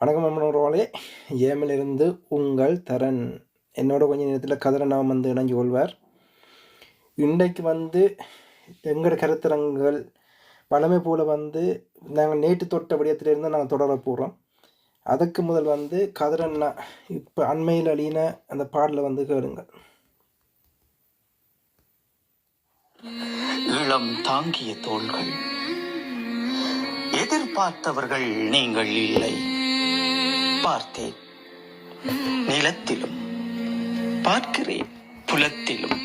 வணக்கம் அம்மனோர்களே ஏமிலிருந்து உங்கள் தரன். என்னோட கொஞ்ச நேரத்தில் கதிரனாம் வந்து இணைஞ்சு கொள்வார். இன்றைக்கு வந்து எங்களோட கருத்தரங்குகள் பழமை போல் வந்து நாங்கள் நேற்று தொட்ட விடயத்திலிருந்து நாங்கள் தொடர போகிறோம் அதுக்கு முதல் வந்து கதிரண்ணா இப்போ அண்மையில் அழியின அந்த பாடலை வந்து கேளுங்கள். இளம் தாங்கிய தோள்கள். எதிர்பார்த்தவர்கள் நீங்கள் இல்லை. பார்த்தேன். நிலத்திலும் பார்க்கிறேன் புலத்திலும்.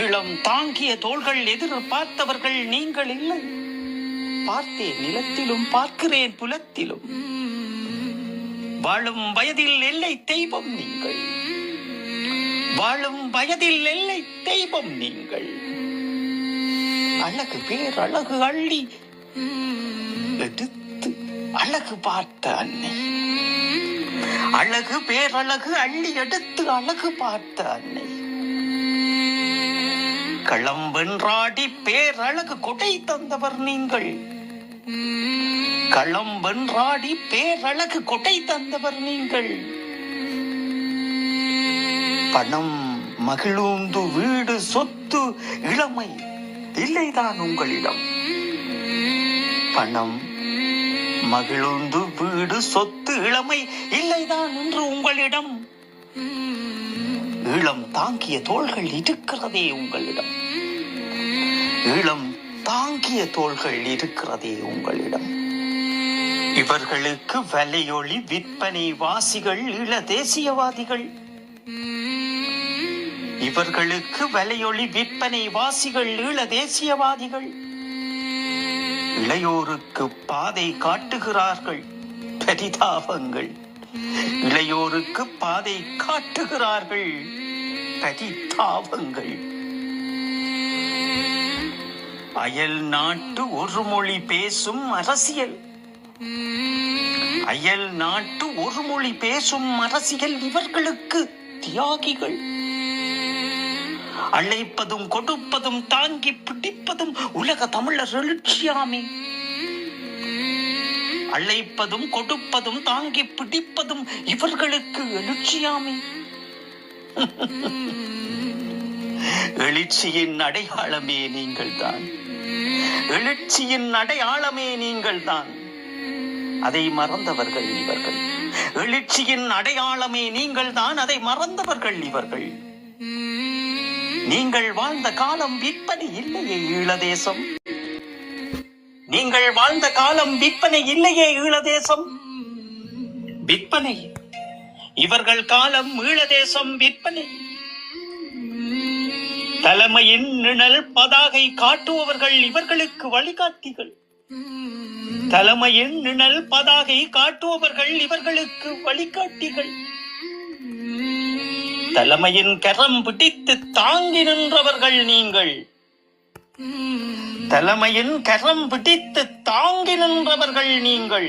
இளம் தாங்கிய தோள்கள் எதிர்பார்த்தவர்கள் நீங்கள் இல்லை. பார்த்தேன் நிலத்திலும் பார்க்கிறேன் புலத்திலும். வாழும் வயதில் எல்லை தெய்வம் நீங்கள். வாழும் வயதில் எல்லை தெய்வம் நீங்கள். அழகு பேர் அழகு அள்ளி எடுத்து அழகு பார்த்த அன்னை. அழகு பேரழகு அள்ளி எடுத்து அழகு பார்த்த அன்னை. களம் வென்றாடி பேரழகு கொடை தந்தவர் நீங்கள். களம் வென்றாடி பேரழகு கொடை தந்தவர் நீங்கள். பணம் மகிழ்ந்து வீடு சொத்து இளமை இல்லைதான் உங்களிடம். பணம் மகிழுந்து வீடு சொத்து இளமை இல்லைதான் என்று உங்களிடம். ஈழம் தாங்கிய தோள்கள் இருக்கிறதே உங்களிடம். ஈழம் தாங்கிய தோள்கள் இருக்கிறதே உங்களிடம். இவர்களுக்கு வலையொளி விற்பனை வாசிகள் இள தேசியவாதிகள். இவர்களுக்கு வலையொளி விற்பனை வாசிகள் ஈழ தேசியவாதிகள். இளையோருக்கு பாதை காட்டுகிறார்கள். பரிதாபங்கள் இளையோருக்கு பாதை காட்டுகிறார்கள். பரிதாபங்கள் அயல் நாட்டு ஒரு மொழி பேசும் அரசியல். அயல் நாட்டு ஒரு மொழி பேசும் அரசியல் இவர்களுக்கு தியாகிகள். அழைப்பதும் கொடுப்பதும் தாங்கி பிடிப்பதும் உலக தமிழர் எழுச்சியாமே. அழைப்பதும் கொடுப்பதும் தாங்கி பிடிப்பதும் இவர்களுக்கு எழுச்சியாமே. எழுச்சியின் அடையாளமே நீங்கள் தான் எழுச்சியின் அடையாளமே நீங்கள் தான் அதை மறந்தவர்கள் இவர்கள். எழுச்சியின் அடையாளமே நீங்கள் தான் அதை மறந்தவர்கள் இவர்கள். நீங்கள் வாழ்ந்த காலம் விற்பனை இல்லையே ஈழதேசம். நீங்கள் வாழ்ந்த காலம் விற்பனை இல்லையே ஈழதேசம். விற்பனை. இவர்கள் காலம் ஈழதேசம் விற்பனை. தலைமையின் நிழல் பதாகை காட்டுபவர்கள் இவர்களுக்கு வழிகாட்டிகள். தலைமையின் நிழல் பதாகை காட்டுபவர்கள் இவர்களுக்கு வழிகாட்டிகள். தலைமையின் கரம் பிடித்து தாங்கி நின்றவர்கள் நீங்கள். தலைமையின் கரம் பிடித்து தாங்கி நின்றவர்கள் நீங்கள்.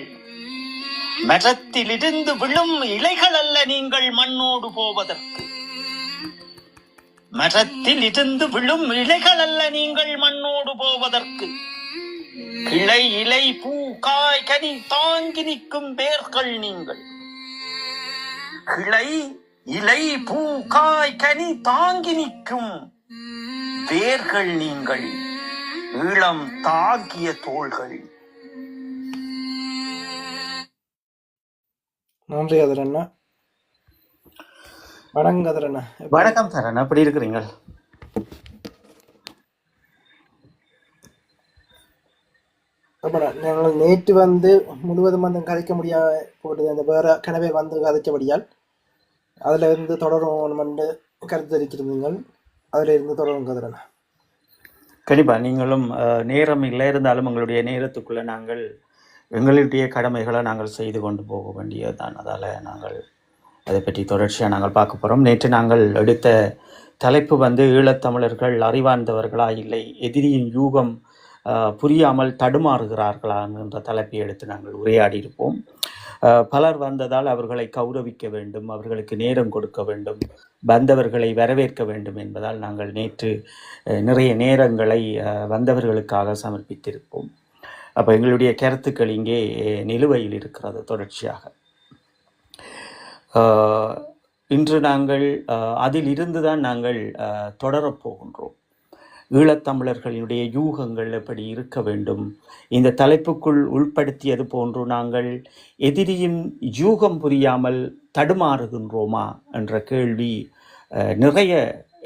மரத்திலிருந்து விழும் இலைகள் அல்ல நீங்கள் மண்ணோடு போவதற்கு. மரத்தில் இருந்து விழும் இலைகள் அல்ல நீங்கள் மண்ணோடு போவதற்கு. கிளை இலை பூ காய் கனி தாங்கி நிற்கும் பேர்கள் நீங்கள். கிளை இலை பூ காய் கனி தாங்கி நிற்கும். வேர்கள் நீங்கள் ஈழம் தாங்கிய தோள்கள். நன்றி கதிரண்ணா. வணக்கம் கதிரண்ணா. வணக்கம் சரண் எப்படி இருக்கிறீங்க? அப்படா நாங்கள் நேற்று வந்து முழுவதும் வந்து கதைக்க முடியாம போட்டது. அந்த வேற கனவே வந்து கதைச்சபடியால் அதில் இருந்து தொடரும் என்று கருத்து தெரிவிச்சிருந்தீங்கள் அதில் இருந்து தொடரும் கதிரண்ணா கண்டிப்பாக நீங்களும் நேரம் இல்லை இருந்தாலும் எங்களுடைய நேரத்துக்குள்ளே நாங்கள் எங்களுடைய கடமைகளை நாங்கள் செய்து கொண்டு போக வேண்டியதுதான். அதால் நாங்கள் அதை பற்றி தொடர்ச்சியாக நாங்கள் பார்க்க போகிறோம் நேற்று நாங்கள் எடுத்த தலைப்பு வந்து ஈழத்தமிழர்கள் அறிவார்ந்தவர்களா இல்லை எதிரியின் யூகம் புரியாமல் தடுமாறுகிறார்களா என்ற தலைப்பை எடுத்து நாங்கள் உரையாடி இருப்போம் பலர் வந்ததால் அவர்களை கௌரவிக்க வேண்டும் அவர்களுக்கு நேரம் கொடுக்க வேண்டும் வந்தவர்களை வரவேற்க வேண்டும் என்பதால் நாங்கள் நேற்று நிறைய நேரங்களை வந்தவர்களுக்காக சமர்ப்பித்திருப்போம். அப்போ எங்களுடைய கருத்துக்கள் இங்கே நிலுவையில் இருக்கிறது தொடர்ச்சியாக. இன்று நாங்கள் அதில் இருந்து தான் நாங்கள் தொடரப் போகின்றோம். ஈழத்தமிழர்களினுடைய யூகங்கள் எப்படி இருக்க வேண்டும்? இந்த தலைப்புக்குள் உள்படுத்தியது போன்று நாங்கள் எதிரியின் யூகம் புரியாமல் தடுமாறுகின்றோமா என்ற கேள்வி நிறைய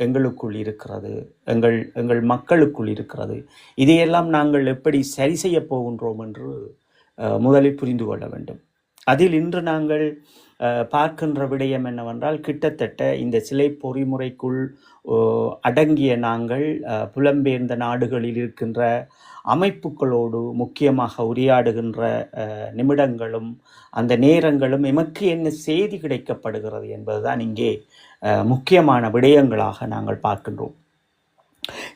எங்களுக்குள் இருக்கிறது எங்கள் எங்கள் மக்களுக்குள் இருக்கிறது. இதையெல்லாம் நாங்கள் எப்படி சரி செய்ய போகின்றோம் என்று முதலில் புரிந்து கொள்ள வேண்டும். அதில் இன்று நாங்கள் பார்க்கின்ற விடயம் என்னவென்றால் கிட்டத்தட்ட இந்த சிலை பொறிமுறைக்குள் அடங்கிய நாங்கள் புலம்பெயர்ந்த நாடுகளில் இருக்கின்ற அமைப்புகளோடு முக்கியமாக உரையாடுகின்ற நிமிடங்களும் அந்த நேரங்களும் எமக்கு என்ன செய்தி கிடைக்கப்படுகிறது என்பதுதான் இங்கே முக்கியமான விடயங்களாக நாங்கள் பார்க்கின்றோம்.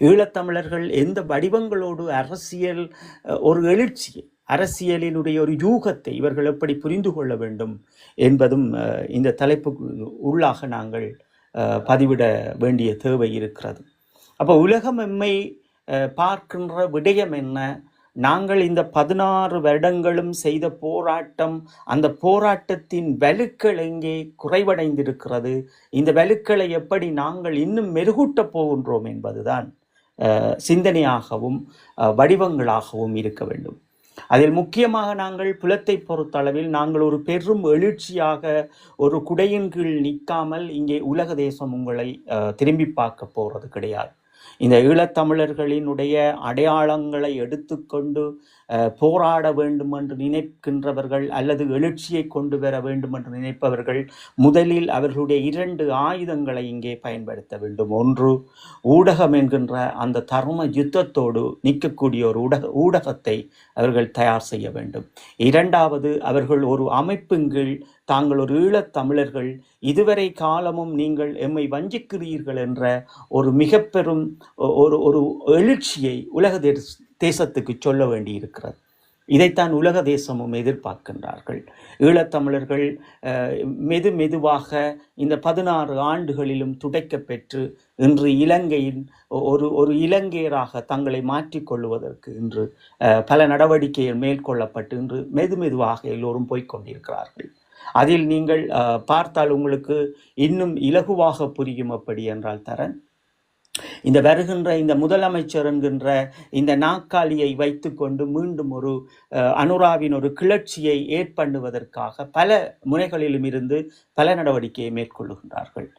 ஈழத்தமிழர்கள் எந்த வடிவங்களோடு அரசியல் ஒரு எழுச்சியை அரசியலினுடைய ஒரு யூகத்தை இவர்கள் எப்படி புரிந்து கொள்ள வேண்டும் என்பதும் இந்த தலைப்புக்கு உள்ளாக நாங்கள் பதிவிட வேண்டிய தேவை இருக்கிறது. அப்போ உலகம் எம்மை பார்க்கின்ற விடயம் என்ன? நாங்கள் இந்த பதினாறு வருடங்களும் செய்த போராட்டம் அந்த போராட்டத்தின் வலுக்கள் எங்கே குறைவடைந்திருக்கிறது? இந்த வலுக்களை எப்படி நாங்கள் இன்னும் மெருகூட்டப் போகின்றோம் என்பதுதான் சிந்தனையாகவும் வடிவங்களாகவும் இருக்க வேண்டும். அதில் முக்கியமாக நாங்கள் புலத்தை பொறுத்தளவில் நாங்கள் ஒரு பெரும் எழுச்சியாக ஒரு குடையின் கீழ் நிற்காமல் இங்கே உலக தேசம் உங்களை அஹ், திரும்பி பார்க்க போறது கிடையாது. இந்த ஈழத்தமிழர்களினுடைய அடையாளங்களை எடுத்துக்கொண்டு போராட வேண்டும் என்று நினைக்கின்றவர்கள் அல்லது எழுச்சியை கொண்டு வர வேண்டும் என்று நினைப்பவர்கள் முதலில் அவர்களுடைய இரண்டு ஆயுதங்களை இங்கே பயன்படுத்த வேண்டும். ஒன்று ஊடகம் என்கின்ற அந்த தர்ம யுத்தத்தோடு நிற்கக்கூடிய ஒரு ஊடக ஊடகத்தை அவர்கள் தயார் செய்ய வேண்டும். இரண்டாவது அவர்கள் ஒரு அமைப்பின் கீழ் தாங்கள் ஒரு ஈழத் தமிழர்கள் இதுவரை காலமும் நீங்கள் எம்மை வஞ்சிக்கிறீர்கள் என்ற ஒரு மிக பெரும் ஒரு ஒரு எழுச்சியை உலக தேச- தேசத்துக்கு சொல்ல வேண்டியிருக்கிறது. இதைத்தான் உலக தேசமும் எதிர்பார்க்கின்றார்கள். ஈழத்தமிழர்கள் மெது மெதுவாக இந்த பதினாறு ஆண்டுகளிலும் துடைக்கப்பெற்று இன்று இலங்கையின் ஒரு ஒரு இலங்கையராக தங்களை மாற்றிக்கொள்வதற்கு இன்று பல நடவடிக்கைகள் மேற்கொள்ளப்பட்டு இன்று மெது மெதுவாக எல்லோரும் போய்க் கொண்டிருக்கிறார்கள். அதில் நீங்கள் அஹ், பார்த்தால் உங்களுக்கு இன்னும் இலகுவாக புரியும் அப்படி என்றால் தரன். இந்த வருகின்ற இந்த முதலமைச்சர் என்கின்ற இந்த நாக்காளியை வைத்துக்கொண்டு மீண்டும் ஒரு அஹ், அனுராவின் ஒரு கிளர்ச்சியை ஏற்பண்ணுவதற்காக பல முனைகளிலும் இருந்து பல நடவடிக்கையை மேற்கொள்ளுகின்றார்கள்.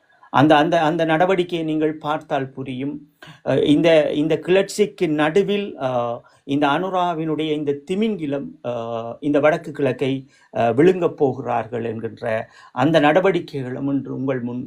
அந்த அந்த அந்த நடவடிக்கையை நீங்கள் பார்த்தால் புரியும். இந்த இந்த கிளர்ச்சிக்கு நடுவில் இந்த அனுராவினுடைய இந்த திமிங்கிலம் இந்த வடக்கு கிழக்கை விழுங்கப் போகிறார்கள் என்கின்ற அந்த நடவடிக்கைகளும் இன்று உங்கள் முன்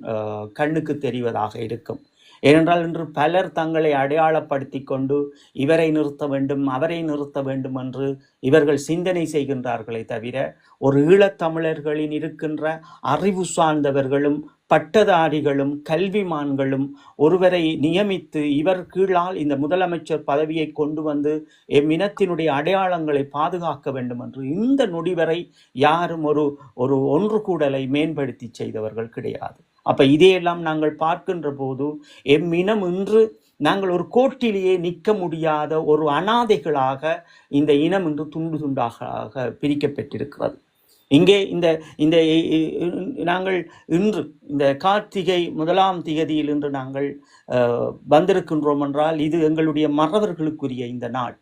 கண்ணுக்கு தெரிவதாக இருக்கும். ஏனென்றால் இன்று பலர் தங்களை அடையாளப்படுத்தி கொண்டு இவரை நிறுத்த வேண்டும் அவரை நிறுத்த வேண்டும் என்று இவர்கள் சிந்தனை செய்கின்றார்களே தவிர ஒரு ஈழத்தமிழர்களின் இருக்கின்ற அறிவு சார்ந்தவர்களும் பட்டதாரிகளும் கல்விமான்களும் ஒருவரை நியமித்து இவர் கீழால் இந்த முதலமைச்சர் பதவியை கொண்டு வந்து எம் இனத்தினுடைய அடையாளங்களை பாதுகாக்க வேண்டும் என்று இந்த நொடி வரை யாரும் ஒரு ஒரு ஒன்று கூடலை மேம்படுத்தி செய்தவர்கள் கிடையாது. அப்ப இதையெல்லாம் நாங்கள் பார்க்கின்ற போது எம் இனம் இன்று நாங்கள் ஒரு கோட்டிலேயே நிற்க முடியாத ஒரு அனாதைகளாக இந்த இனம் இன்று துண்டு துண்டாக பிரிக்கப்பட்டிருக்கிறது. இங்கே இந்த இந்த நாங்கள் இன்று இந்த கார்த்திகை முதலாம் திகதியில் இன்று நாங்கள் வந்திருக்கின்றோம் என்றால் இது எங்களுடைய மறவர்களுக்குரிய இந்த நாள்.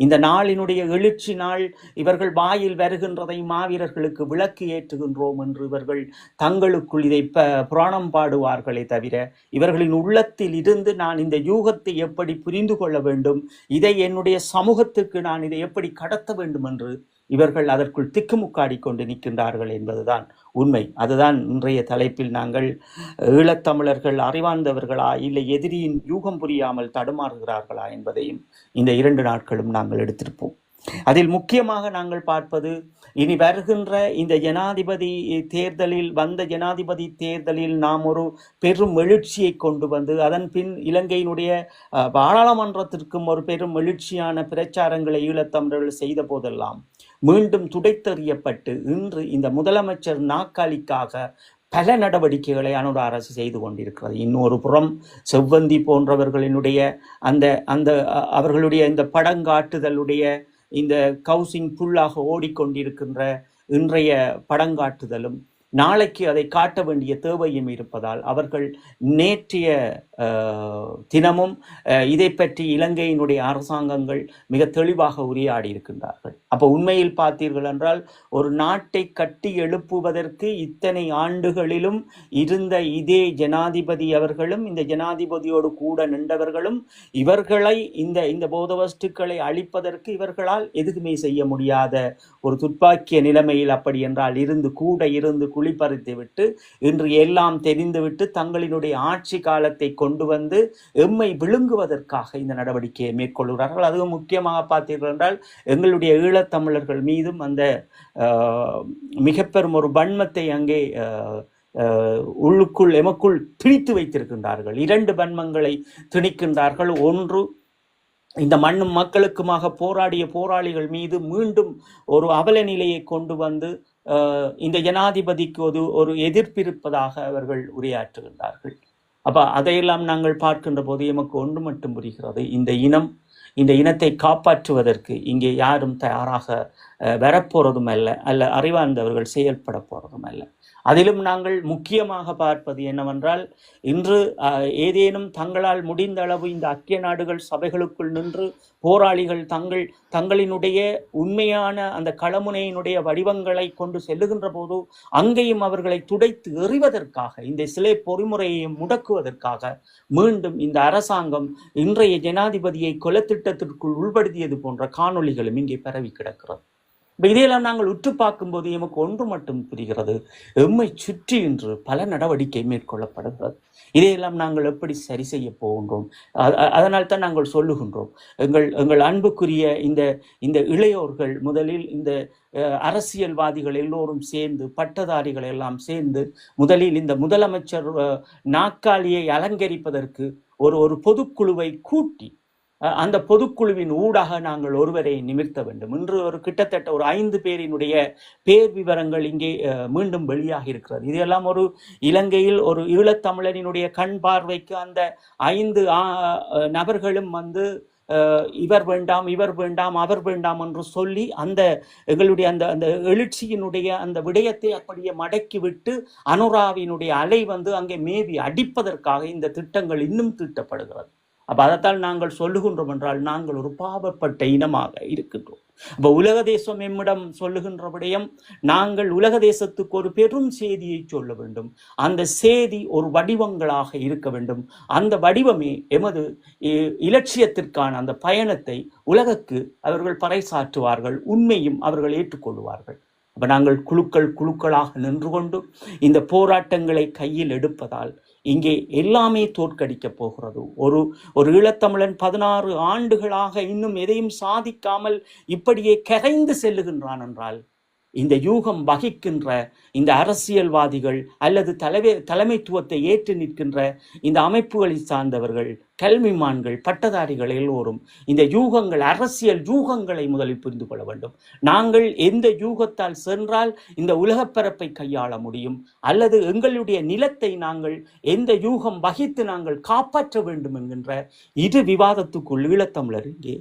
இந்த நாளினுடைய எழுச்சி நாள் இவர்கள் வாயில் வருகின்றதை மாவீரர்களுக்கு விளக்கு ஏற்றுகின்றோம் என்று இவர்கள் தங்களுக்குள் இதை ப புராணம் பாடுவார்களே தவிர இவர்களின் உள்ளத்தில் இருந்து நான் இந்த யூகத்தை எப்படி புரிந்து கொள்ள வேண்டும் இதை என்னுடைய சமூகத்துக்கு நான் இதை எப்படி கடத்த வேண்டும் என்று இவர்கள் அதற்குள் திக்குமுக்காடி கொண்டு நிற்கின்றார்கள் என்பதுதான் உண்மை. அதுதான் இன்றைய தலைப்பில் நாங்கள் ஈழத்தமிழர்கள் அறிவார்ந்தவர்களா இல்லை எதிரியின் யூகம் புரியாமல் தடுமாறுகிறார்களா என்பதையும் இந்த இரண்டு நாட்களும் நாங்கள் எடுத்திருப்போம். அதில் முக்கியமாக நாங்கள் பார்ப்பது இனி வருகின்ற இந்த ஜனாதிபதி தேர்தலில் வந்த ஜனாதிபதி தேர்தலில் நாம் ஒரு பெரும் எழுச்சியை கொண்டு வந்து அதன் பின் இலங்கையினுடைய அஹ், பாராளுமன்றத்திற்கும் ஒரு பெரும் எழுச்சியான பிரச்சாரங்களை ஈழத்தமிழர்கள் செய்த போதெல்லாம் மீண்டும் துடைத்தறியப்பட்டு இன்று இந்த முதலமைச்சர் நாக்காளிக்காக பல நடவடிக்கைகளை அனுட அரசு செய்து கொண்டிருக்கிறது. இன்னொரு புறம் செவ்வந்தி போன்றவர்களினுடைய அந்த அந்த அவர்களுடைய இந்த படங்காட்டுதலுடைய இந்த கவுசிங் புல்லாக ஓடிக்கொண்டிருக்கின்ற இன்றைய படங்காட்டுதலும் நாளைக்கு அதை காட்ட வேண்டிய தேவையும் இருப்பதால் அவர்கள் நேற்றைய தினமும் இதை பற்றி இலங்கையினுடைய அரசாங்கங்கள் மிக தெளிவாக உரையாடி இருக்கின்றார்கள். அப்போ உண்மையில் பார்த்தீர்கள் என்றால் ஒரு நாட்டை கட்டி எழுப்புவதற்கு இத்தனை ஆண்டுகளிலும் இருந்த இதே ஜனாதிபதி அவர்களும் இந்த ஜனாதிபதியோடு கூட நின்றவர்களும் இவர்களை இந்த இந்த போத வஸ்துக்களை அழிப்பதற்கு இவர்களால் எதுவுமே செய்ய முடியாத ஒரு துப்பாக்கிய நிலைமையில் அப்படி என்றால் இருந்து கூட இருந்து குளிப்பறித்துவிட்டு இன்று எல்லாம் தெரிந்துவிட்டு தங்களினுடைய ஆட்சி காலத்தை கொண்டு வந்து எம்மை விழுங்குவதற்காக இந்த நடவடிக்கையை மேற்கொள்கிறார்கள். அதுவும் முக்கியமாக பார்த்தீர்கள் என்றால் எங்களுடைய ஈழத்தமிழர்கள் மீதும் அந்த மிகப்பெரும் மிக பெரும் ஒரு வன்மத்தை அங்கே உள்ளுக்குள் எமக்குள் திணித்து வைத்திருக்கின்றார்கள். இரண்டு வன்மங்களை திணிக்கின்றார்கள். ஒன்று இந்த மண்ணும் மக்களுக்குமாக போராடிய போராளிகள் மீது மீண்டும் ஒரு அவல நிலையை கொண்டு வந்து இந்த ஜனாதிபதிக்கு ஒரு ஒரு எதிர்ப்பிருப்பதாக அவர்கள் உரையாற்றுகின்றார்கள். அப்போ அதையெல்லாம் நாங்கள் பார்க்கின்ற போது எமக்கு ஒன்று மட்டும் புரிகிறது. இந்த இனம் இந்த இனத்தை காப்பாற்றுவதற்கு இங்கே யாரும் தயாராக வரப்போகிறதும் வரப்போறதும் அல்ல அல்ல அறிவார்ந்தவர்கள் செயல்பட போறதும் அல்ல. அதிலும் நாங்கள் முக்கியமாக பார்ப்பது என்னவென்றால் இன்று ஏதேனும் தங்களால் முடிந்த அளவு இந்த ஐக்கிய நாடுகள் சபைகளுக்குள் நின்று போராளிகள் தங்கள் தங்களினுடைய உண்மையான அந்த களமுனையினுடைய வடிவங்களை கொண்டு செல்லுகின்ற போது அங்கேயும் அவர்களை துடைத்து எறிவதற்காக இந்த சிலை பொறிமுறையை முடக்குவதற்காக மீண்டும் இந்த அரசாங்கம் இன்றைய ஜனாதிபதியை கொலத்திட்டத்திற்குள் உள்படுத்தியது போன்ற காணொளிகளும் இங்கே பரவி கிடக்கிறது. இதையெல்லாம் நாங்கள் உற்று பார்க்கும்போது எமக்கு ஒன்று மட்டும் புரிகிறது. எம்மை சுற்றி இன்று பல நடவடிக்கை மேற்கொள்ளப்படுகிறது. இதையெல்லாம் நாங்கள் எப்படி சரி செய்ய போகின்றோம்? அதனால் தான் நாங்கள் சொல்லுகின்றோம். எங்கள் எங்கள் அன்புக்குரிய இந்த இந்த இளையோர்கள் முதலில் இந்த அரசியல்வாதிகள் எல்லோரும் சேர்ந்து பட்டதாரிகள் எல்லாம் சேர்ந்து முதலில் இந்த முதலமைச்சர் நாக்காளியை நாற்காலியை அலங்கரிப்பதற்கு ஒரு ஒரு பொதுக்குழுவை கூட்டி அந்த பொதுக்குழுவின் ஊடாக நாங்கள் ஒருவரை நிமிர்த்த வேண்டும். இன்று ஒரு கிட்டத்தட்ட ஒரு ஐந்து பேரினுடைய பேர் விவரங்கள் இங்கே மீண்டும் வெளியாக இருக்கிறது. இதெல்லாம் ஒரு இலங்கையில் ஒரு ஈழத்தமிழரினுடைய கண் பார்வைக்கு அந்த ஐந்து நபர்களும் வந்து இவர் வேண்டாம் இவர் வேண்டாம் அவர் வேண்டாம் என்று சொல்லி அந்த எங்களுடைய அந்த அந்த எழுச்சியினுடைய அந்த விடயத்தை அப்படியே மடக்கி விட்டு அனுராவினுடைய அலை வந்து அங்கே மேவி அடிப்பதற்காக இந்த திட்டங்கள் இன்னும் தீட்டப்படுகிறது. அப்போ அதைத்தான் நாங்கள் சொல்லுகின்றோம் என்றால் நாங்கள் ஒரு பாவப்பட்ட இனமாக இருக்கின்றோம். அப்போ உலக தேசம் எம்மிடம் சொல்லுகின்ற விடயம் நாங்கள் உலக தேசத்துக்கு ஒரு பெரும் செய்தியை சொல்ல வேண்டும். அந்த செய்தி ஒரு வடிவங்களாக இருக்க வேண்டும். அந்த வடிவமே எமது இ- இலட்சியத்திற்கான அந்த பயணத்தை உலகுக்கு அவர்கள் பறைசாற்றுவார்கள் உண்மையும் அவர்கள் ஏற்றுக்கொள்வார்கள். அப்போ நாங்கள் குழுக்கள் குழுக்களாக நின்று கொண்டு இந்த போராட்டங்களை கையில் எடுப்பதால் இங்கே எல்லாமே தோற்கடிக்க போகிறது. ஒரு ஒரு ஈழத்தமிழன் பதினாறு ஆண்டுகளாக இன்னும் எதையும் சாதிக்காமல் இப்படியே கரைந்து செல்லுகின்றான் என்றால் இந்த யூகம் வகிக்கின்ற இந்த அரசியல்வாதிகள் அல்லது தலைமை தலைமைத்துவத்தை ஏற்று நிற்கின்ற இந்த அமைப்புகளை சார்ந்தவர்கள் கல்விமான்கள் பட்டதாரிகள் எல்லோரும் இந்த யூகங்கள் அரசியல் யூகங்களை முதலில் புரிந்து கொள்ள வேண்டும். நாங்கள் எந்த யூகத்தால் சென்றால் இந்த உலகப்பரப்பை கையாள முடியும்? அல்லது எங்களுடைய நிலத்தை நாங்கள் எந்த யூகம் வகித்து நாங்கள் காப்பாற்ற வேண்டும் என்கின்ற இரு விவாதத்துக்குள் ஈழத்தமிழர் இங்கே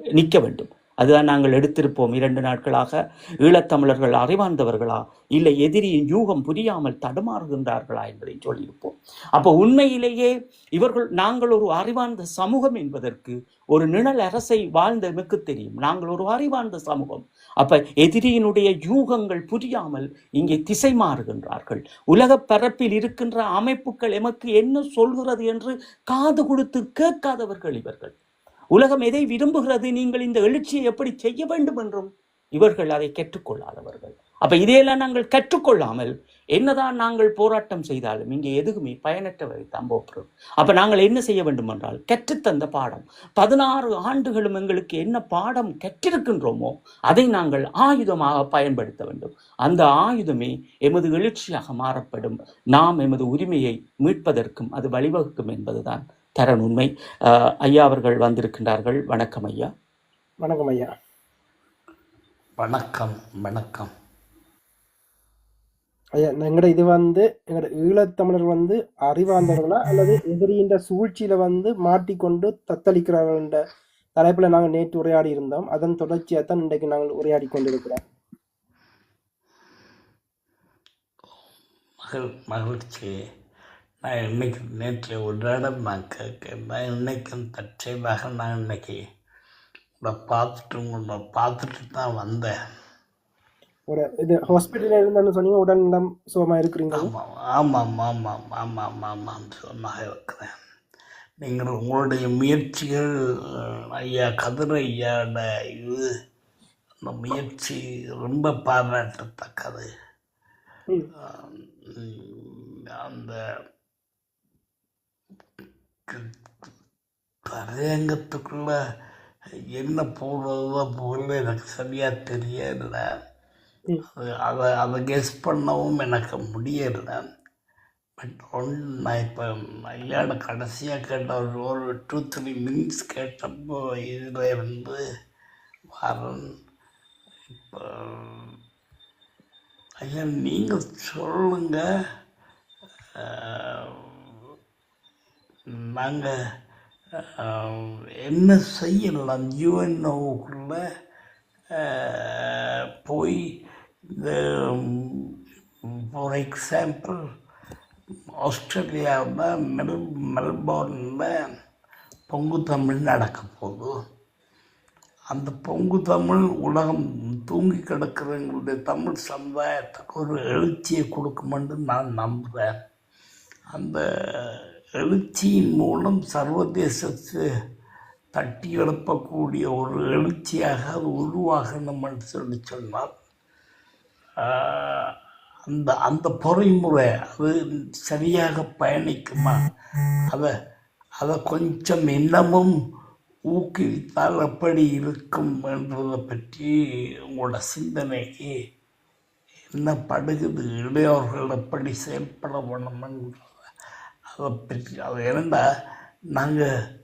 நிற்க வேண்டும். அதுதான் நாங்கள் எடுத்திருப்போம். இரண்டு நாட்களாக ஈழத்தமிழர்கள் அறிவார்ந்தவர்களா? இல்லை எதிரியின் யூகம் புரியாமல் தடுமாறுகின்றார்களா என்பதை சொல்லியிருப்போம். அப்போ உண்மையிலேயே இவர்கள் நாங்கள் ஒரு அறிவார்ந்த சமூகம் என்பதற்கு ஒரு நிழல் அரசை வாழ்ந்த எமக்கு தெரியும். நாங்கள் ஒரு அறிவார்ந்த சமூகம். அப்ப எதிரியினுடைய யூகங்கள் புரியாமல் இங்கே திசை மாறுகின்றார்கள். உலக பரப்பில் இருக்கின்ற அமைப்புகள் எமக்கு என்ன சொல்கிறது என்று காது கொடுத்து கேட்காதவர்கள் இவர்கள். உலகம் எதை விரும்புகிறது? நீங்கள் இந்த எழுச்சியை எப்படி செய்ய வேண்டும் என்றும் இவர்கள் அதை கற்றுக்கொள்ளாதவர்கள் அப்ப இதையெல்லாம் நாங்கள் கற்றுக்கொள்ளாமல் என்னதான் நாங்கள் போராட்டம் செய்தாலும் இங்கே எதுவுமே பயனற்றவரை தான் போகிறோம் அப்ப நாங்கள் என்ன செய்ய வேண்டும் என்றால் கற்றுத்தந்த பாடம். பதினாறு ஆண்டுகளும் எங்களுக்கு என்ன பாடம் கற்றிருக்கின்றோமோ அதை நாங்கள் ஆயுதமாக பயன்படுத்த வேண்டும். அந்த ஆயுதமே எமது எழுச்சியாக மாறப்படும். நாம் எமது உரிமையை மீட்பதற்கும் அது வழிவகுக்கும் என்பதுதான் தரன் உண்மை ஐயா அவர்கள் வந்திருக்கின்றார்கள். வணக்கம் ஐயா. வணக்கம் ஐயா. வணக்கம் வணக்கம். ஐயா எங்கட இது வந்து எங்கட ஈழத்தமிழர் வந்து அறிவார்ந்தவர்களா அல்லது எதிரின்ற சூழ்ச்சியில வந்து மாட்டிக்கொண்டு தத்தளிக்கிறார்கள்ன்ற தலைப்பில் நாங்கள் நேற்று உரையாடி இருந்தோம் அதன் தொடர்ச்சியாக தான் இன்றைக்கு நாங்கள் உரையாடி கொண்டிருக்கிறோம். மகிழ் மகிழ்ச்சி. நான் இன்னைக்கு நேற்று இடம் நான் கேட்க நான் இன்னைக்கும் தற்செயலாக நான் இன்னைக்கு உங்களை பார்த்துட்டு உங்களை பார்த்துட்டு தான் வந்தேன். ஒரு இது ஹாஸ்பிட்டலில் இருந்தேன்னு சொன்னீங்க உடல் நலம் சுகமாக இருக்கிறீங்க ஆமாம் ஆமாம் ஆமாம் ஆமாம் ஆமாம் சொன்னாக இருக்கிறேன். நீங்கள் உங்களுடைய முயற்சிகள் ஐயா கதிர ஐயாட இது அந்த முயற்சி ரொம்ப பாராட்டத்தக்கது. அந்த தலையங்கத்துக்குள்ள என்ன போடுறதோ போகல எனக்கு சரியாக தெரியல. அது அதை கெஸ் பண்ணவும் எனக்கு முடியலை. பட் ஒன் நான் இப்போ ஐயாட கடைசியாக கேட்ட ஒரு ஒரு டூ த்ரீ மினிட்ஸ் கேட்டப்போ இதில் இருந்து வரன். இப்போ ஐயா நீங்கள் சொல்லுங்க. நாங்கள் என்ன செய்யலாம்? யூஎன்ஓக்குள்ளே போய் இந்த ஃபார் எக்ஸாம்பிள் ஆஸ்திரேலியாவில் மெல் மெல்போர்னில் பொங்கு தமிழ் நடக்க போகுது. அந்த பொங்கு தமிழ் உலகம் தூங்கி கிடக்கிறவங்களுடைய தமிழ் சமுதாயத்துக்கு ஒரு எழுச்சியை கொடுக்குமென்று நான் நம்புகிறேன் அந்த எழுச்சியின் மூலம் சர்வதேசத்து தட்டி எழுப்பக்கூடிய ஒரு எழுச்சியாக அது உருவாகணும்னு சொல்லி சொன்னால் அந்த அந்த பொறைமுறை அது சரியாக பயணிக்குமா? அதை அதை கொஞ்சம் இன்னமும் ஊக்குவித்தால் எப்படி இருக்கும் என்றதை பற்றி உங்களோட சிந்தனைக்கு என்ன படுகுது? இளையோர்கள் எப்படி செயல்பட வேணுமென்றத அதை அது ஏன்னா நாங்கள்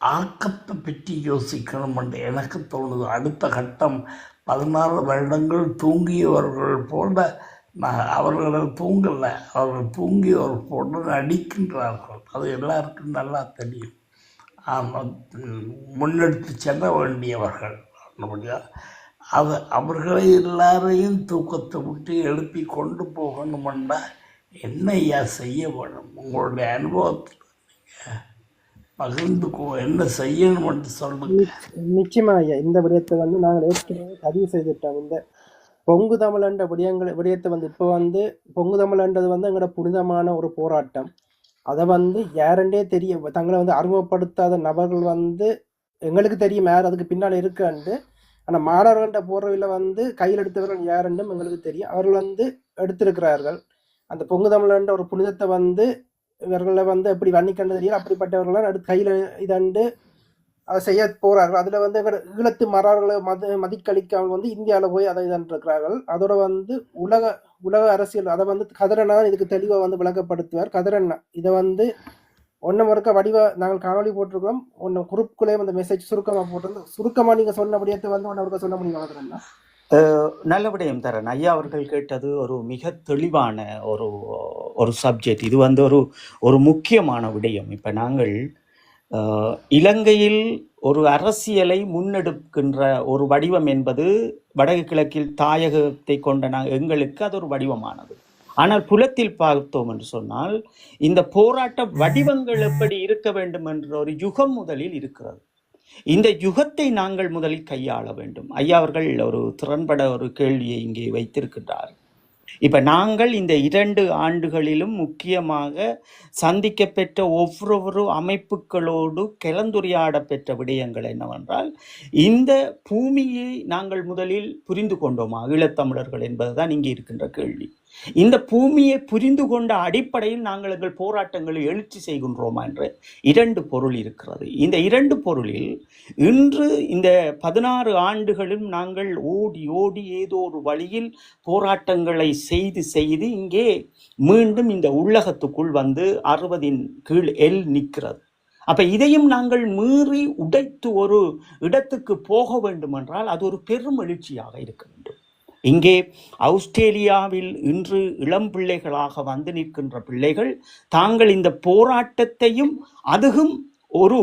ஆக்கத்தை பற்றி யோசிக்கணுமென்று எனக்கு தோணுது. அடுத்த கட்டம் பதினாறு வருடங்கள் தூங்கியவர்கள் போல நான் அவர்கள் தூங்கலை. அவர்கள் தூங்கியவர் போல நடிக்கின்றார்கள். அது எல்லாருக்கும் நல்லா தெரியும். ஆனால் முன்னெடுத்து செல்ல வேண்டியவர்கள் அப்படியா? அது அவர்களை எல்லாரையும் தூக்கத்தை விட்டு எழுப்பி கொண்டு போகணுமென்றால் என்ன ஐயா செய்ய வேணும் உங்களுடைய அனுபவத்தில் நீங்கள் பகிர்ந்துக்கோ என்ன செய்யணும்னு சொல்லுங்க. நிச்சயமா ஐயா இந்த விடயத்தை வந்து நாங்கள் ஏற்கனவே பதிவு செய்துட்டோம் இந்த பொங்கு தமிழன்ற விடயங்கள் விடயத்தை வந்து இப்போ வந்து பொங்கு தமிழன்றது வந்து எங்களோட புனிதமான ஒரு போராட்டம். அதை வந்து யாருண்டே தெரிய தங்களை வந்து அறிமுகப்படுத்தாத நபர்கள் வந்து எங்களுக்கு தெரியும் யார் அதுக்கு பின்னால் இருக்காண்டு. ஆனால் மாணவர்கள்ட்ட போடுறவில வந்து கையில் எடுத்தவர்கள் யாருன்னு எங்களுக்கு தெரியும். அவர்கள் வந்து எடுத்திருக்கிறார்கள். அந்த பொங்கு தமிழன்ற ஒரு புனிதத்தை வந்து இவர்களை வந்து எப்படி வன்னிக்கண்டு தெரியல. அப்படிப்பட்டவர்களாம் அடுத்து கையில் இதண்டு அதை செய்ய போகிறார்கள் அதில் வந்து எங்கட ஈழத்து மரபுகளை மது மதிக்களிக்காமல் வந்து இந்தியாவில் போய் அதை இருக்கிறார்கள் அதோட வந்து உலக உலக அரசியல் அதை வந்து கதிரண்ணா இதுக்கு தெளிவாக வந்து விளக்கப்படுத்துவார். கதிரண்ணா இதை வந்து ஒன்று முறுக்க வடிவ நாங்கள் காணொலி போட்டிருக்கோம் ஒன்று குரூப்புக்குள்ளேயும் அந்த மெசேஜ் சுருக்கமாக போட்டிருந்தோம் சுருக்கமாக நீங்கள் சொன்ன விடயத்தை வந்து ஒன்று ஒருக்க சொன்ன முடியும் கதிரண்ணா நல்ல விடயம் தரேன். ஐயா அவர்கள் கேட்டது ஒரு மிக தெளிவான ஒரு ஒரு சப்ஜெக்ட் இது வந்து ஒரு ஒரு முக்கியமான விடயம். இப்போ நாங்கள் இலங்கையில் ஒரு அரசியலை முன்னெடுக்கின்ற ஒரு வடிவம் என்பது வடக்கு கிழக்கில் தாயகத்தை கொண்ட நாங்கள் எங்களுக்கு அது ஒரு வடிவமானது. ஆனால் புலத்தில் பார்த்தோம் என்று சொன்னால் இந்த போராட்ட வடிவங்கள் எப்படி இருக்க வேண்டும் என்ற ஒரு யுகம் முதலில் இருக்கிறது. இந்த யுகத்தை நாங்கள் முதலில் கையாள வேண்டும். ஐயா அவர்கள் ஒரு திறன்பட ஒரு கேள்வியை இங்கே வைத்திருக்கின்றார். இப்ப நாங்கள் இந்த இரண்டு ஆண்டுகளிலும் முக்கியமாக சந்திக்க பெற்ற ஒவ்வொரு அமைப்புகளோடு கலந்துரையாட பெற்ற விடயங்கள் என்னவென்றால் இந்த பூமியை நாங்கள் முதலில் புரிந்து கொண்டோமா? ஈழத்தமிழர்கள் என்பதுதான் இங்கே இருக்கின்ற கேள்வி. இந்த பூமியை புரிந்து கொண்ட அடிப்படையில் நாங்கள் எங்கள் போராட்டங்களை எழுச்சி செய்கின்றோமா என்று இரண்டு பொருள் இருக்கிறது. இந்த இரண்டு பொருளில் இன்று இந்த பதினாறு ஆண்டுகளும் நாங்கள் ஓடி ஓடி ஏதோ ஒரு வழியில் போராட்டங்களை செய்து செய்து இங்கே மீண்டும் இந்த உள்ளகத்துக்குள் வந்து அறுபதின் கீழ் எல் நிற்கிறது. அப்ப இதையும் நாங்கள் மீறி உடைத்து ஒரு இடத்துக்கு போக வேண்டும் என்றால் அது ஒரு பெரும் எழுச்சியாக இருக்க வேண்டும். இங்கே அவுஸ்திரேலியாவில் இன்று இளம் பிள்ளைகளாக வந்து நிற்கின்ற பிள்ளைகள் தாங்கள் இந்த போராட்டத்தையும் அதுவும் ஒரு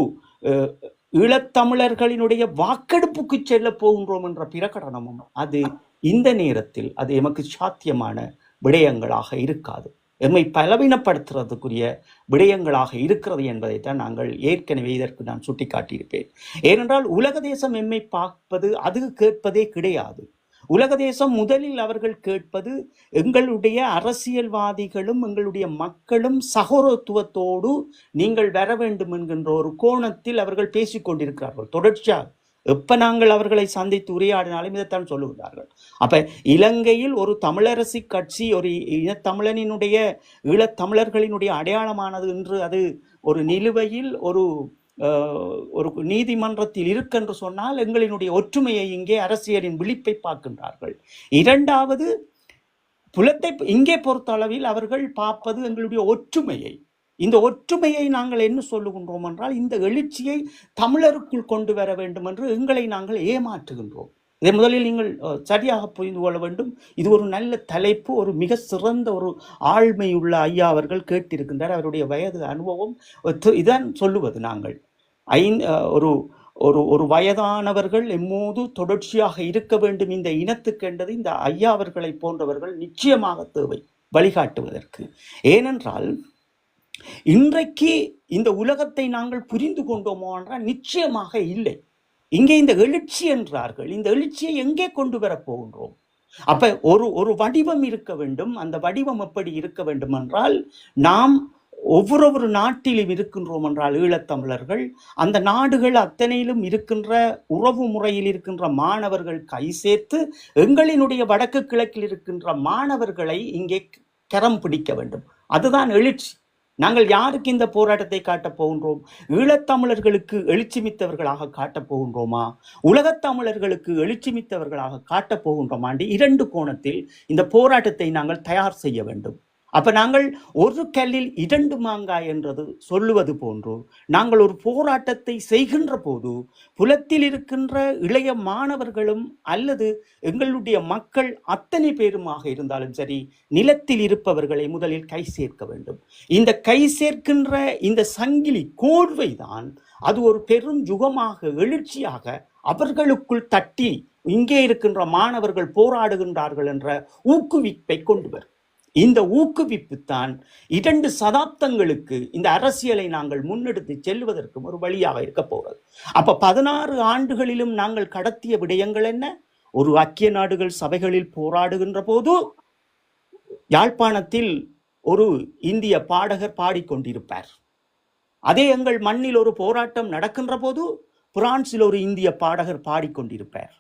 ஈழத்தமிழர்களினுடைய வாக்கெடுப்புக்கு செல்ல போகின்றோம் என்ற பிரகடனமும் அது இந்த நேரத்தில் அது எமக்கு சாத்தியமான விடயங்களாக இருக்காது. எம்மை பலவீனப்படுத்துறதுக்குரிய விடயங்களாக இருக்கிறது என்பதைத்தான் நாங்கள் ஏற்கனவே இதற்கு நான் சுட்டிக்காட்டியிருப்பேன். ஏனென்றால் உலக தேசம் எம்மை பார்ப்பது அது கேட்பதே கிடையாது. உலக தேசம் முதலில் அவர்கள் கேட்பது எங்களுடைய அரசியல்வாதிகளும் எங்களுடைய மக்களும் சகோதரத்துவத்தோடு நீங்கள் வர வேண்டும் என்கின்ற ஒரு கோணத்தில் அவர்கள் பேசிக் கொண்டிருக்கிறார்கள். தொடர்ச்சியாக. எப்ப நாங்கள் அவர்களை சந்தித்து உரையாடினாலும் இதைத்தான் சொல்லுகிறார்கள் அப்ப இலங்கையில் ஒரு தமிழரசி கட்சி ஒரு இனத்தமிழனினுடைய ஈழத்தமிழர்களினுடைய அடையாளமானது என்று அது ஒரு நிலுவையில் ஒரு ஒரு நீதிமன்றத்தில் இருக்கென்று சொன்னால் எங்களினுடைய ஒற்றுமையை இங்கே அரசியலின் விழிப்பை பார்க்கின்றார்கள். இரண்டாவது புலத்தை இங்கே பொறுத்த அளவில் அவர்கள் பார்ப்பது எங்களுடைய ஒற்றுமையை. இந்த ஒற்றுமையை நாங்கள் என்ன சொல்லுகின்றோம் என்றால் இந்த எழுச்சியை தமிழருக்குள் கொண்டு வர வேண்டும் என்று எங்களை நாங்கள் ஏமாற்றுகின்றோம். இதை முதலில் நீங்கள் சரியாக புரிந்து கொள்ள வேண்டும். இது ஒரு நல்ல தலைப்பு ஒரு மிக சிறந்த ஒரு ஆழ்மையுள்ள ஐயா அவர்கள் கேட்டிருக்கின்றார். அவருடைய வயது அனுபவம் இதான் சொல்லுவது நாங்கள். ஐந் ஒரு ஒரு ஒரு வயதானவர்கள் எம்மோது தொடர்ச்சியாக இருக்க வேண்டும். இந்த இனத்துக்கென்றது இந்த ஐயா அவர்களை போன்றவர்கள் நிச்சயமாக தேவை வழிகாட்டுவதற்கு. ஏனென்றால் இன்றைக்கு இந்த உலகத்தை நாங்கள் புரிந்து கொண்டோமோ என்றால் நிச்சயமாக இல்லை. இங்கே இந்த எழுச்சி என்றார்கள். இந்த எழுச்சியை எங்கே கொண்டு வரப் போகின்றோம்? அப்ப ஒரு ஒரு வடிவம் இருக்க வேண்டும். அந்த வடிவம் எப்படி இருக்க வேண்டும் என்றால் நாம் ஒவ்வொரு ஒரு நாட்டிலும் இருக்கின்றோம் என்றால் ஈழத்தமிழர்கள் அந்த நாடுகள் அத்தனையிலும் இருக்கின்ற உறவு முறையில் இருக்கின்ற மாணவர்கள் கை சேர்த்து எங்களினுடைய வடக்கு கிழக்கில் இருக்கின்ற மாணவர்களை இங்கே கரம் பிடிக்க வேண்டும். அதுதான் எழுச்சி. நாங்கள் யாருக்கு இந்த போராட்டத்தை காட்டப் போகின்றோம்? ஈழத்தமிழர்களுக்கு எழுச்சிமித்தவர்களாக காட்டப் போகின்றோமா? உலகத் தமிழர்களுக்கு எழுச்சிமித்தவர்களாக காட்டப் போகின்றோமாண்டி இரண்டு கோணத்தில் இந்த போராட்டத்தை நாங்கள் தயார் செய்ய வேண்டும். அப்போ நாங்கள் ஒரு கல்லில் இரண்டு மாங்காய் என்றது சொல்லுவது போன்று நாங்கள் ஒரு போராட்டத்தை செய்கின்ற போது புலத்தில் இருக்கின்ற இளைய மாணவர்களும் அல்லது எங்களுடைய மக்கள் அத்தனை பேருமாக இருந்தாலும் சரி நிலத்தில் இருப்பவர்களை முதலில் கை சேர்க்க வேண்டும். இந்த கை சேர்க்கின்ற இந்த சங்கிலி கோர்வைதான் அது ஒரு பெரும் யுகமாக எழுச்சியாக அவர்களுக்குள் தட்டி இங்கே இருக்கின்ற மாணவர்கள் போராடுகின்றார்கள் என்ற ஊக்குவிப்பை கொண்டு வரும். இந்த ஊக்குவிப்பு தான் இரண்டு சதாப்தங்களுக்கு இந்த அரசியலை நாங்கள் முன்னெடுத்து செல்வதற்கும் ஒரு வழியாக இருக்க போகிறது. அப்போ பதினாறு ஆண்டுகளிலும் நாங்கள் கடத்திய விடயங்கள் என்ன? ஒரு ஐக்கிய நாடுகள் சபைகளில் போராடுகின்ற போது யாழ்ப்பாணத்தில் ஒரு இந்திய பாடகர் பாடிக்கொண்டிருப்பார். அதே எங்கள் மண்ணில் ஒரு போராட்டம் நடக்கின்ற போது பிரான்சில் ஒரு இந்திய பாடகர் பாடிக்கொண்டிருப்பார்.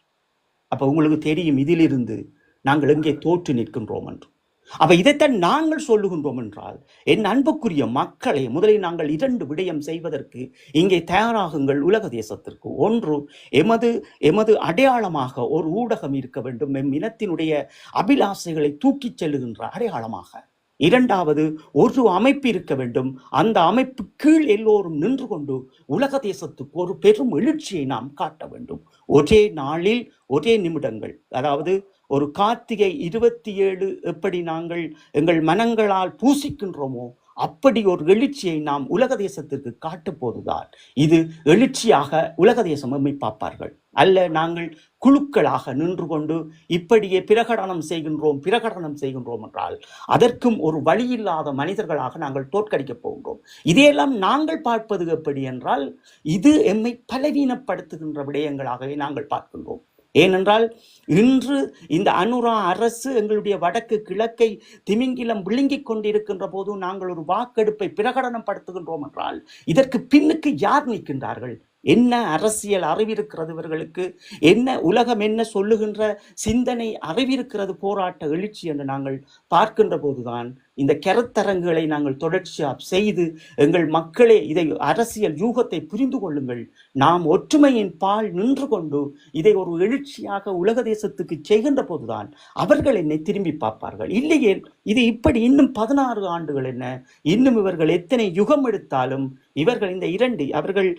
அப்போ உங்களுக்கு தெரியும் இதிலிருந்து நாங்கள் எங்கே தோற்று நிற்கின்றோம் என்று. அப்ப இதைத்தான் நாங்கள் சொல்லுகின்றோம் என்றால் என் அன்புக்குரிய மக்களை முதலில் நாங்கள் இரண்டு விடயம் செய்வதற்கு இங்கே தயாராகுங்கள் உலக தேசத்திற்கு ஒன்று எமது எமது அடையாளமாக ஒரு ஊடகம் இருக்க வேண்டும். எம் இனத்தினுடைய அபிலாசைகளை தூக்கிச் செல்லுகின்ற அடையாளமாக. இரண்டாவது ஒரு அமைப்பு இருக்க வேண்டும். அந்த அமைப்பு கீழ் எல்லோரும் நின்று கொண்டு உலக தேசத்துக்கு ஒரு பெரும் எழுச்சியை நாம் காட்ட வேண்டும். ஒரே நாளில் ஒரே நிமிடங்கள். அதாவது ஒரு கார்த்திகை இருபத்தி ஏழு எப்படி நாங்கள் எங்கள் மனங்களால் பூசிக்கின்றோமோ அப்படி ஒரு எழுச்சியை நாம் உலக தேசத்திற்கு காட்டும் போதுதான். இது எழுச்சியாக உலக தேசம் எம்மை பார்ப்பார்கள் அல்ல நாங்கள் குழுக்களாக நின்று கொண்டு இப்படியே பிரகடனம் செய்கின்றோம் பிரகடனம் செய்கின்றோம் என்றால் அதற்கும் ஒரு வழியில்லாத மனிதர்களாக நாங்கள் தோற்கடிக்கப் போகின்றோம். இதையெல்லாம் நாங்கள் பார்ப்பது எப்படி என்றால் இது எம்மை பலவீனப்படுத்துகின்ற விடயங்களாகவே நாங்கள் பார்க்கின்றோம். ஏனென்றால் இன்று இந்த அனுரா அரசு எங்களுடைய வடக்கு கிழக்கை திமிங்கிலம் விழுங்கிக் கொண்டிருக்கின்ற போது நாங்கள் ஒரு வாக்கெடுப்பை பிரகடனம் படுத்துகின்றோம் என்றால் இதற்கு பின்னுக்கு யார் நிற்கின்றார்கள்? என்ன அரசியல் அறிவிருக்கிறது இவர்களுக்கு? என்ன உலகம் என்ன சொல்லுகின்ற சிந்தனை அறிவிருக்கிறது? போராட்ட எழுச்சி என்று நாங்கள் பார்க்கின்ற போதுதான் இந்த கருத்தரங்குகளை நாங்கள் தொடர்ச்சியாக செய்து எங்கள் மக்களே இதை அரசியல் யூகத்தை புரிந்து கொள்ளுங்கள். நாம் ஒற்றுமையின் பால் நின்று கொண்டு இதை ஒரு எழுச்சியாக உலக தேசத்துக்கு செய்கின்ற போதுதான் அவர்கள் என்னை திரும்பி பார்ப்பார்கள். இல்லையே இது இப்படி இன்னும் பதினாறு ஆண்டுகள் என்ன? இன்னும் இவர்கள் எத்தனை யுகம் எடுத்தாலும் இவர்கள் இந்த இரண்டு அவர்கள்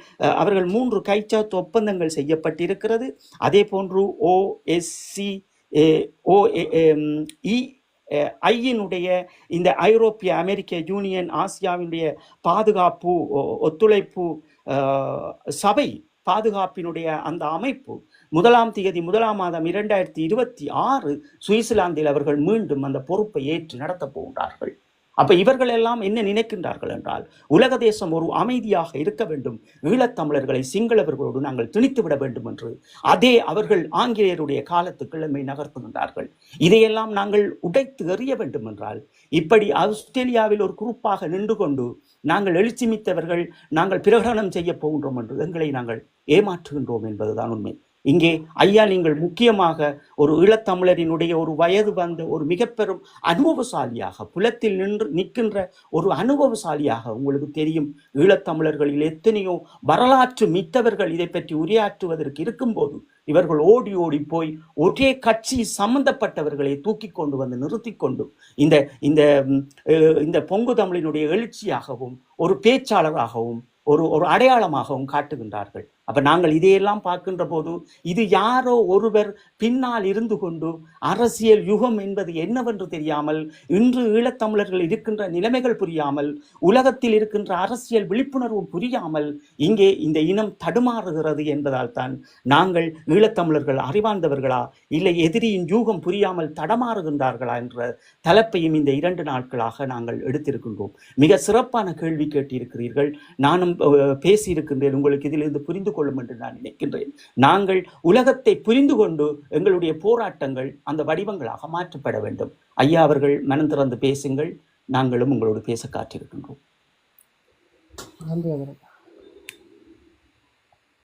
அவர்கள் மூன்று கைச்சாத்து ஒப்பந்தங்கள் செய்யப்பட்டிருக்கிறது. அதே போன்று ஓஎஸ்சி ஓ இ ஐயினுடைய இந்த ஐரோப்பிய அமெரிக்க யூனியன் ஆசியாவினுடைய பாதுகாப்பு ஒத்துழைப்பு சபை பாதுகாப்பினுடைய அந்த அமைப்பு முதலாம் தேதி முதலாம் மாதம் இரண்டாயிரத்தி இருபத்தி ஆறு சுவிட்சர்லாந்தில் அவர்கள் மீண்டும் அந்த பொறுப்பை ஏற்று நடத்தப் போகின்றார்கள் அப்ப இவர்கள் எல்லாம் என்ன நினைக்கின்றார்கள் என்றால் உலக தேசம் ஒரு அமைதியாக இருக்க வேண்டும். ஈழத்தமிழர்களை சிங்களவர்களோடு நாங்கள் திணித்து விட வேண்டும் என்று அதே அவர்கள் ஆங்கிலேயருடைய காலத்து கிழமை நகர்த்துகின்றார்கள் இதையெல்லாம் நாங்கள் உடைத்து எறிய வேண்டும் என்றால் இப்படி ஆஸ்திரேலியாவில் ஒரு குரூப்பாக நின்று கொண்டு நாங்கள் எழுச்சி மித்தவர்கள் நாங்கள் பிரகடனம் செய்ய போகின்றோம் என்று எங்களை நாங்கள் ஏமாற்றுகின்றோம் என்பதுதான் உண்மை. இங்கே ஐயா நீங்கள் முக்கியமாக ஒரு ஈழத்தமிழரினுடைய ஒரு வயது வந்த ஒரு மிக பெரும் அனுபவசாலியாக புலத்தில் நின்று நிற்கின்ற ஒரு அனுபவசாலியாக உங்களுக்கு தெரியும். ஈழத்தமிழர்களில் எத்தனையோ வரலாற்று மித்தவர்கள் இதை பற்றி உரையாற்றுவதற்கு இருக்கும்போது இவர்கள் ஓடி ஓடி போய் ஒரே கட்சி சம்பந்தப்பட்டவர்களை தூக்கி கொண்டு வந்து நிறுத்தி கொண்டு இந்த இந்த இந்த பொங்கு தமிழினுடைய எழுச்சியாகவும் ஒரு பேச்சாளராகவும் ஒரு ஒரு அடையாளமாகவும் காட்டுகின்றார்கள். அப்ப நாங்கள் இதையெல்லாம் பார்க்கின்ற போது இது யாரோ ஒருவர் பின்னால் இருந்து கொண்டு அரசியல் யுகம் என்பது என்னவென்று தெரியாமல் இன்று ஈழத்தமிழர்கள் இருக்கின்ற நிலைமைகள் புரியாமல் உலகத்தில் இருக்கின்ற அரசியல் விழிப்புணர்வு புரியாமல் இங்கே இந்த இனம் தடுமாறுகிறது என்பதால் தான் நாங்கள் ஈழத்தமிழர்கள் அறிவார்ந்தவர்களா இல்லை எதிரியின் யூகம் புரியாமல் தடமாறுகின்றார்களா என்ற தலைப்பையும் இந்த இரண்டு நாட்களாக நாங்கள் எடுத்திருக்கின்றோம். மிக சிறப்பான கேள்வி கேட்டிருக்கிறீர்கள். நானும் பேசியிருக்கின்றேன். உங்களுக்கு இதிலிருந்து புரிந்து கொள்ளும் என்று நான் நினைக்கின்றேன். நாங்கள் உலகத்தை புரிந்து கொண்டு எங்களுடைய போராட்டங்கள் அந்த வடிவங்களாக மாற்றப்பட வேண்டும். ஐயா அவர்கள் மனம் திறந்து பேசுங்கள். நாங்களும் உங்களோடு பேச காத்திருக்கின்றோம். நன்றி